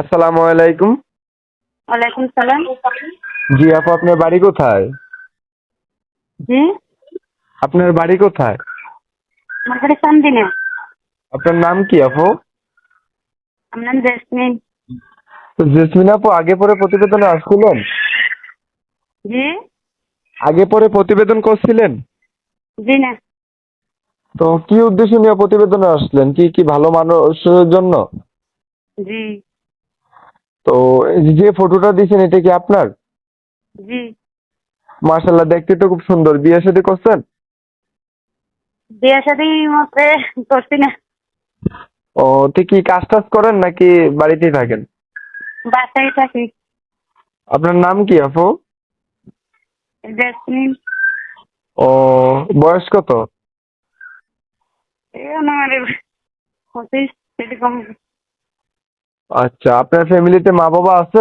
আসসালামু আলাইকুম। ওয়ালাইকুম সালাম। জি আপু আপনার বাড়ি কোথায়? জি। আপনার বাড়ি কোথায়? আমার বাড়ি চান্দিনা। আপনার নাম কি আপু? আমার নাম জেসমিন। তো জেসমিন আপু আগে পরে প্রতিবেদনে আসছিলেন জি। আগে পরে প্রতিবেদন করছিলেন? জি না। তো কি উদ্দেশ্য নিয়ে প্রতিবেদনে আসলেন? কি কি ভালো মানুষের জন্য? জি। তো যে ফটোটা দিয়েছেন এটা কি আপনার? জি। মার্শাল্লাহ দেখতে তো খুব সুন্দর। বিয়ে শাদী করছেন? বিয়ে শাদি মতে করছি না। ও তো কি কাজ টাজ করেন নাকি বাড়িতেই থাকেন? বাসায় থাকি। আপনার নাম কি আপু? জেসমিন। ও বয়স কত? এই আমার পঁচিশ এরকম। আচ্ছা আপনার ফ্যামিলিতে মা বাবা আছে?